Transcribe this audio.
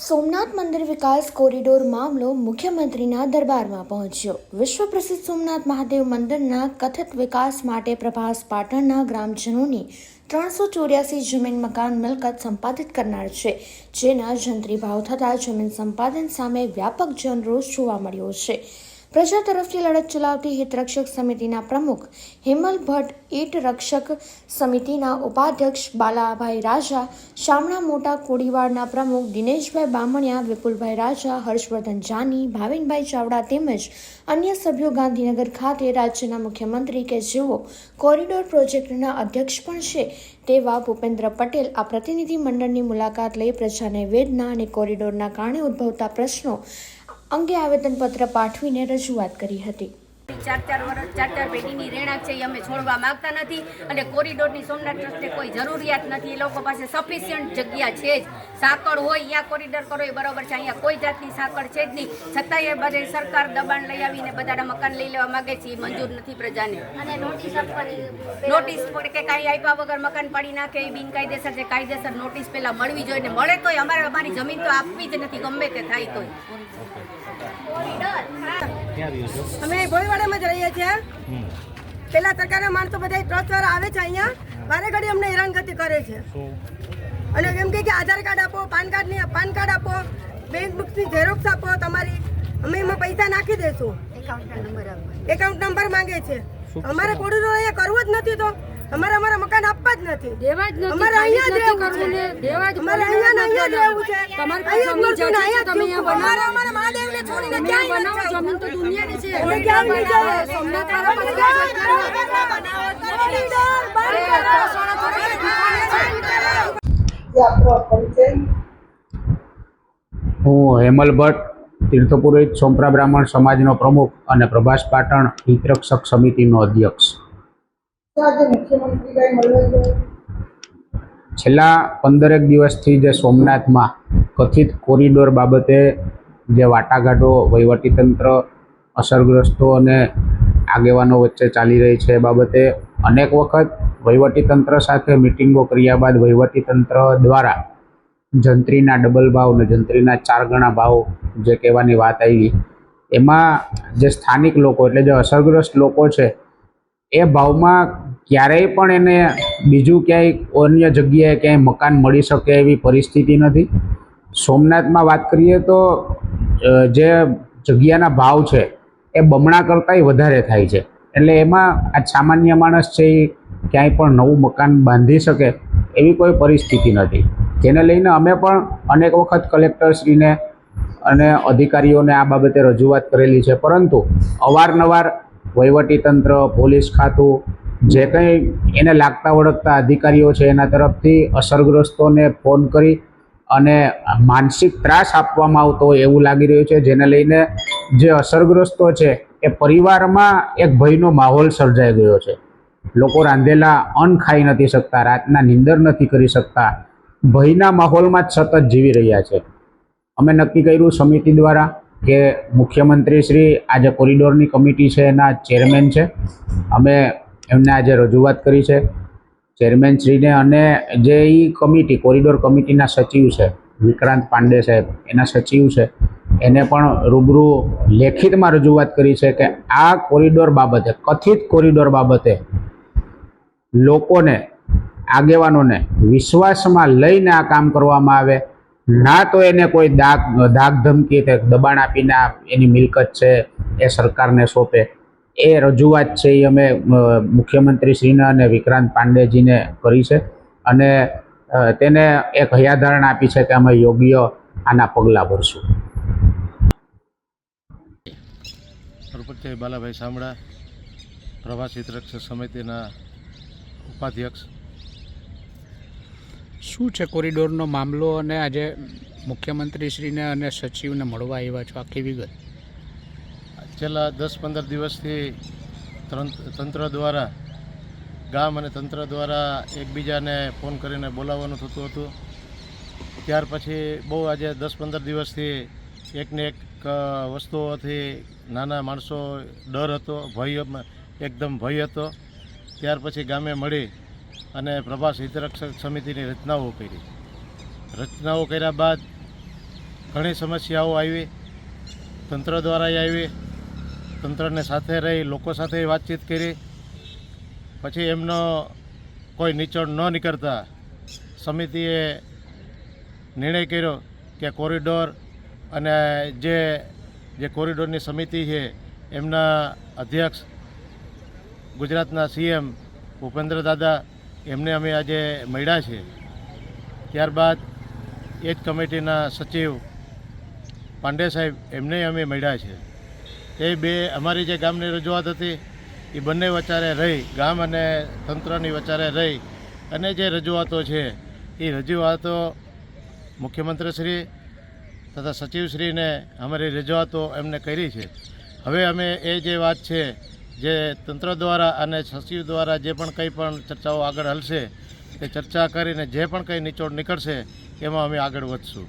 સોમનાથ મંદિર વિકાસ કોરિડોર મામલો મુખ્યમંત્રીના દરબારમાં પહોંચ્યો. વિશ્વ પ્રસિદ્ધ સોમનાથ મહાદેવ મંદિરના કથિત વિકાસ માટે પ્રભાસ પાટણના ગ્રામજનોની ત્રણસો ચોર્યાસી જમીન મકાન મિલકત સંપાદિત કરનાર છે, જેના જંત્રી ભાવ થતાં જમીન સંપાદન સામે વ્યાપક જનરોષ જોવા મળ્યો છે. પ્રજા તરફથી લડત ચલાવતી હિતરક્ષક સમિતિના પ્રમુખ હેમલ ભટ્ટ, ઈટ રક્ષક સમિતિના ઉપાધ્યક્ષ બાલાભાઈ રાજા, શામળા મોટા કોડીવાડના પ્રમુખ દિનેશભાઈ બામણિયા, વિપુલભાઈ રાજા, હર્ષવર્ધન જાની, ભાવિનભાઈ ચાવડા તેમજ અન્ય સભ્યો ગાંધીનગર ખાતે રાજ્યના મુખ્યમંત્રી કે જેઓ કોરિડોર પ્રોજેક્ટના અધ્યક્ષ પણ છે તેવા ભૂપેન્દ્ર પટેલ આ પ્રતિનિધિ મંડળની મુલાકાત લઈ પ્રજાને વેદના અને કોરિડોરના કારણે ઉદ્ભવતા પ્રશ્નો અંગે આવેદનપત્ર પાઠવીને રજૂઆત કરી હતી. ચાર ચાર વર્ષ ચાર ચાર પેઢીની રહેણાંક છે એ અમે છોડવા માંગતા નથી અને કોરિડોરની સોમનાથ ટ્રસ્ટને કોઈ જરૂરિયાત નથી. એ લોકો પાસે સફિશિયન્ટ જગ્યા છે જ. સાંકળ હોય અહીંયા કોરિડોર કરો એ બરોબર છે. અહીંયા કોઈ જાતની સાંકળ છે જ નહીં. છતાંય બધે સરકાર દબાણ લઈ આવીને બધાના મકાન લઈ લેવા માંગે છે એ મંજૂર નથી પ્રજાને. અને નોટિસ પર કે કાંઈ આપ્યા વગર મકાન પાડી નાખે એ બિનકાયદેસર છે. કાયદેસર નોટિસ પહેલાં મળવી જોઈએ ને મળે તોય અમારે અમારી જમીન તો આપવી જ નથી ગમે તે થાય તોય. અમે ભોયવાડામાં જ રહીએ છીએ. પેલા સરકારના માણસો બધા ટ્રસ્ટ વાળા આવે છે અહીંયા. વારે ઘડી અમને હેરાનગતિ કરે છે. અને એમ કે આધાર કાર્ડ આપો પાન કાર્ડની પાન કાર્ડ આપો બેંક બુક્સની ઝેરોક્સ આપો તમારી અમે એમાં પૈસા નાખી આપવા એકાઉન્ટ નંબર માંગે છે. અમારે કોરિડોર અહીંયા કરવું જ નથી તો. અમારે અમારા મકાન આપવા જ નથી. દેવા જ નથી અમારે અહીંયા જ રહેવું કરવું ને છે. દેવા જ અમારે અહીંયા ને અહીંયા જ રહેવું છે. તમારી પાસે જમીન છે, તમે અહીંયા બનાવો. અમારા મહાદેવને છોડીને ક્યાંય બનાવો જમીન તો દુનિયાની છે. અમે ક્યાં નહીં જઈએ. સોમનાથ પાસે હું હેમલ ભટ્ટ તીર્થપુરોહિત સોમપ્રા બ્રાહ્મણ સમાજનો પ્રમુખ અને પ્રભાસ પાટણ હિતરક્ષક સમિતિનો અધ્યક્ષ. છેલ્લા પંદરેક દિવસથી જે સોમનાથમાં કથિત કોરિડોર બાબતે જે વાટાઘાટો, વહીવટીતંત્ર અસરગ્રસ્તો અને આગેવાનો વચ્ચે ચાલી રહી છે એ બાબતે અનેક વખત વહીવટીતંત્ર સાથે મિટિંગો કર્યા બાદ વહીવટીતંત્ર દ્વારા જંત્રીના ડબલ ભાવ અને જંત્રીના ચાર ગણા ભાવ જે કહેવાની વાત આવી, એમાં જે સ્થાનિક લોકો એટલે જે અસરગ્રસ્ત લોકો છે, એ ભાવમાં ક્યારેય પણ એને બીજું ક્યાંય અન્ય જગ્યાએ ક્યાંય મકાન મળી શકે એવી પરિસ્થિતિ નથી. સોમનાથમાં વાત કરીએ તો જે જગ્યાના ભાવ છે, એ બમણા કરતાંય વધારે થાય છે. એટલે એમાં આ સામાન્ય માણસ છે એ ક્યાંય પણ નવું મકાન બાંધી શકે એવી કોઈ પરિસ્થિતિ નથી. જેને લઈને અમે પણ અનેક વખત કલેક્ટરશ્રીને અને અધિકારીઓને આ બાબતે રજૂઆત કરેલી છે. પરંતુ અવારનવાર વહીવટીતંત્ર, પોલીસ ખાતું જે કંઈ એને લાગતા ઓળખતા અધિકારીઓ છે એના તરફથી અસરગ્રસ્તોને ફોન કરી અને માનસિક ત્રાસ આપવામાં આવતો હોય એવું લાગી રહ્યું છે, જેને લઈને જે અસરગ્રસ્તો છે એ પરિવારમાં એક ભયનો માહોલ સર્જાઈ ગયો છે. લોકો રાંધેલા અન્ન ખાઈ નથી શકતા, રાતના નીંદર નથી કરી શકતા, ભયના માહોલમાં જ સતત જીવી રહ્યા છે. અમે નક્કી કર્યું સમિતિ દ્વારા કે મુખ્યમંત્રી શ્રી આજે કોરિડોરની કમિટી છે, એના ચેરમેન છે. અમે એમને આજે રજૂઆત કરી છે. ચેરમેન શ્રીને અને જે એ કમિટી, કોરિડોર કમિટીના સચિવ છે, વિક્રાંત પાંડે સાહેબ, એના સચિવ છે, એને પણ રૂબરૂ લેખિતમાં રજૂઆત કરી છે કે આ કોરિડોર બાબતે, કથિત કોરિડોર બાબતે લોકોને, આગેવાનોને વિશ્વાસમાં લઈને આ કામ કરવામાં આવે. ના તો એને કોઈ દાગ દાગ ધમકી દબાણ આપીને એની મિલકત છે, એ સરકારને સોંપે. એ રજૂઆત છે એ અમે મુખ્યમંત્રીશ્રીને અને વિક્રાંત પાંડેજીને કરી છે. અને તેને એક હૈયાધારણ આપી છે કે અમે યોગ્ય આના પગલાં ભરશું. સરપંચ બાલાભાઈ સામડા પ્રવાસી રક્ષક સમિતિના ઉપાધ્યક્ષ. શું છે કોરિડોરનો મામલો અને આજે મુખ્યમંત્રીશ્રીને અને સચિવને મળવા આવ્યા છો? આખી વિગત? છેલ્લા દસ પંદર દિવસથી તંત્ર દ્વારા, ગામ અને તંત્ર દ્વારા એકબીજાને ફોન કરીને બોલાવવાનું થતું હતું. ત્યાર પછી બહુ આજે દસ પંદર દિવસથી એકને એક વસ્તુઓથી નાના માણસો ડર હતો, ભય એકદમ ભય હતો. ત્યાર પછી ગામે મળી અને પ્રભાસ હિતરક્ષક સમિતિની રચનાઓ કરી. રચનાઓ કર્યા બાદ ઘણી સમસ્યાઓ આવી. તંત્ર દ્વારા આવી. તંત્રને સાથે રહી, લોકો સાથે વાતચીત કરી. પછી એમનો કોઈ નીચોડ ન નીકળતા સમિતિએ નિર્ણય કર્યો કે કોરિડોર અને જે જે કોરિડોરની સમિતિ છે, એમના અધ્યક્ષ, ગુજરાતના સીએમ ભૂપેન્દ્ર દાદા એમને અમે આજે મળ્યા છે. ત્યારબાદ એ જ કમિટીના સચિવ પાંડે સાહેબ એમને અમે મળ્યા છે. એ બે અમારી જે ગામની રજૂઆત હતી, એ બંને વચારે રહી, ગામ અને તંત્રની વચારે રહી. અને જે રજૂઆતો છે, એ રજૂઆતો મુખ્યમંત્રીશ્રી તથા સચિવશ્રીને અમારી રજૂઆતો એમને કરી છે. હવે અમે એ જે વાત છે, જે તંત્ર દ્વારા અને સચિવ દ્વારા જે પણ કંઈ પણ ચર્ચાઓ આગળ હલશે, તે ચર્ચા કરીને જે પણ કંઈ નિચોડ નીકળશે, એમાં અમે આગળ વધશું.